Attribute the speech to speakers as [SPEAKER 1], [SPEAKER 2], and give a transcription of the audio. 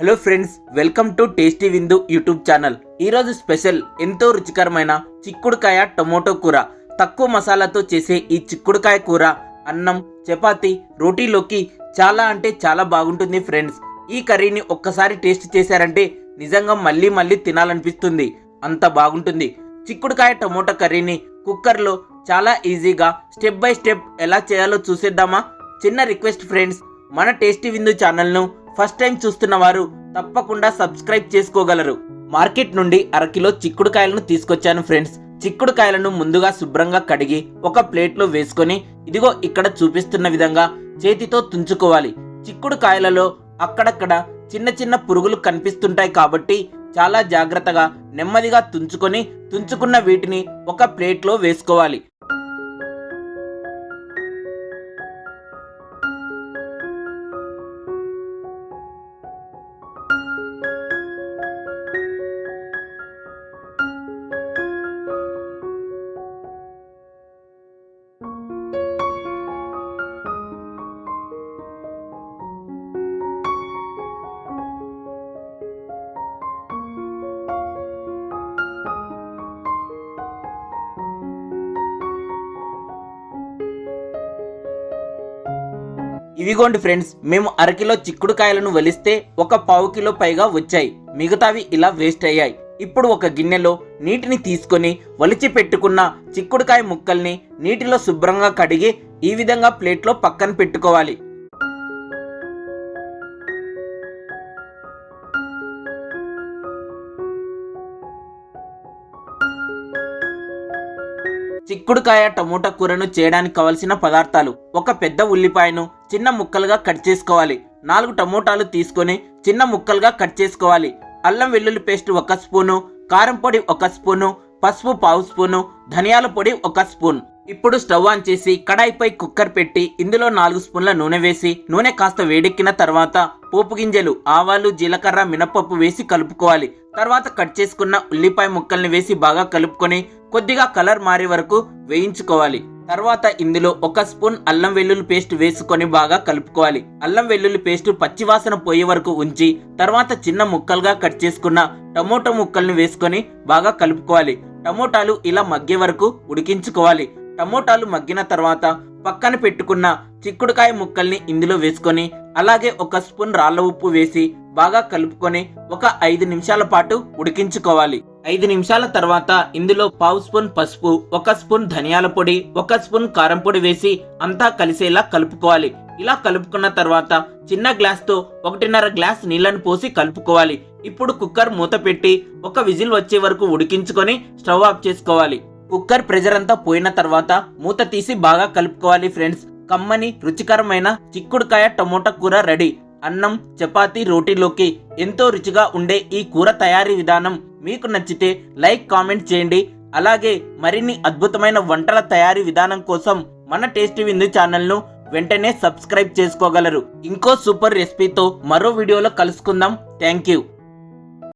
[SPEAKER 1] Hello friends welcome to tasty విందు YouTube channel ఈరోజు special ఎంతో రుచికరమైన చిక్కుడుకాయ టమోటో కూర. తక్కువ మసాలాతో చేసే ఈ చిక్కుడుకాయ కూర అన్నం చపాతి రోటీలోకి చాలా అంటే చాలా బాగుంటుంది ఫ్రెండ్స్ ఈ కర్రీని ఒక్కసారి టేస్ట్ చేశారంటే నిజంగా మళ్ళీ మళ్ళీ తినాలనిపిస్తుంది. అంత బాగుంటుంది. చిక్కుడుకాయ టమోటా కర్రీని కుక్కర్లో చాలా ఈజీగా స్టెప్ బై స్టెప్ ఎలా చేయాలో చూసేద్దామా? చిన్న రిక్వెస్ట్ ఫ్రెండ్స్ మన టేస్టీ విందు ఛానల్ను ఫస్ట్ టైం చూస్తున్న వారు తప్పకుండా సబ్స్క్రైబ్ చేసుకోగలరు. మార్కెట్ నుండి అరకిలో చిక్కుడుకాయలను తీసుకొచ్చాను ఫ్రెండ్స్. చిక్కుడుకాయలను ముందుగా శుభ్రంగా కడిగి ఒక ప్లేట్లో వేసుకొని ఇదిగో ఇక్కడ చూపిస్తున్న విధంగా చేతితో తుంచుకోవాలి. చిక్కుడుకాయలలో అక్కడక్కడ చిన్న చిన్న పురుగులు కనిపిస్తుంటాయి కాబట్టి చాలా జాగ్రత్తగా నెమ్మదిగా తుంచుకొని తుంచుకున్న వీటిని ఒక ప్లేట్లో వేసుకోవాలి. ఇవిగోండి ఫ్రెండ్స్ మేము అరకిలో చిక్కుడుకాయలను వలిస్తే ఒక పావు కిలో పైగా వచ్చాయి. మిగతావి ఇలా వేస్ట్ అయ్యాయి. ఇప్పుడు ఒక గిన్నెలో నీటిని తీసుకొని వలిచి పెట్టుకున్న చిక్కుడుకాయ ముక్కల్ని నీటిలో శుభ్రంగా కడిగి ఈ విధంగా ప్లేట్లో పక్కన పెట్టుకోవాలి. చిక్కుడుకాయ టమోటా కూరను చేయడానికి కావలసిన పదార్థాలు. ఒక పెద్ద ఉల్లిపాయను చిన్న ముక్కలుగా కట్ చేసుకోవాలి. నాలుగు టమోటాలు తీసుకొని చిన్న ముక్కలుగా కట్ చేసుకోవాలి. అల్లం వెల్లుల్లి పేస్ట్ ఒక స్పూను కారం పొడి ఒక స్పూను పసుపు పావు స్పూను ధనియాల పొడి ఒక స్పూన్. ఇప్పుడు స్టవ్ ఆన్ చేసి కడాయిపై కుక్కర్ పెట్టి ఇందులో నాలుగు స్పూన్ల నూనె వేసి నూనె కాస్త వేడెక్కిన తర్వాత పోపు గింజలు ఆవాలు జీలకర్ర మినపప్పు వేసి కలుపుకోవాలి. తర్వాత కట్ చేసుకున్న ఉల్లిపాయ ముక్కల్ని వేసి బాగా కలుపుకొని కొద్దిగా కలర్ మారే వరకు వేయించుకోవాలి. తర్వాత ఇందులో ఒక స్పూన్ అల్లం వెల్లుల్లి పేస్ట్ వేసుకొని బాగా కలుపుకోవాలి. అల్లం వెల్లుల్లి పేస్ట్ పచ్చివాసన పోయే వరకు ఉంచి తర్వాత చిన్న ముక్కలుగా కట్ చేసుకున్న టమోటో ముక్కల్ని వేసుకొని బాగా కలుపుకోవాలి. టమోటాలు ఇలా మగ్గే వరకు ఉడికించుకోవాలి. టమోటాలు మగ్గిన తర్వాత పక్కన పెట్టుకున్న చిక్కుడుకాయ ముక్కల్ని ఇందులో వేసుకొని అలాగే ఒక స్పూన్ రాళ్ళ ఉప్పు వేసి బాగా కలుపుకొని ఒక ఐదు నిమిషాల పాటు ఉడికించుకోవాలి. ఐదు నిమిషాల తర్వాత ఇందులో పావు స్పూన్ పసుపు ఒక స్పూన్ ధనియాల పొడి ఒక స్పూన్ కారం పొడి వేసి అంతా కలిసేలా కలుపుకోవాలి. ఇలా కలుపుకున్న తర్వాత చిన్న గ్లాస్తో ఒకటిన్నర గ్లాస్ నీళ్ళను పోసి కలుపుకోవాలి. ఇప్పుడు కుక్కర్ మూత పెట్టి ఒక విజిల్ వచ్చే వరకు ఉడికించుకొని స్టవ్ ఆఫ్ చేసుకోవాలి. కుక్కర్ ప్రెజర్ అంతా పోయిన తర్వాత మూత తీసి బాగా కలుపుకోవాలి ఫ్రెండ్స్. కమ్మని రుచికరమైన చిక్కుడుకాయ టమోటా కూర రెడీ. అన్నం చపాతీ రోటీలోకి ఎంతో రుచిగా ఉండే ఈ కూర తయారీ విధానం మీకు నచ్చితే లైక్ కామెంట్ చేయండి. అలాగే మరిన్ని అద్భుతమైన వంటల తయారీ విధానం కోసం మన టేస్టీ విందు ఛానల్ను వెంటనే సబ్స్క్రైబ్ చేసుకోగలరు. ఇంకో సూపర్ రెసిపీతో మరో వీడియోలో కలుసుకుందాం. Thank you.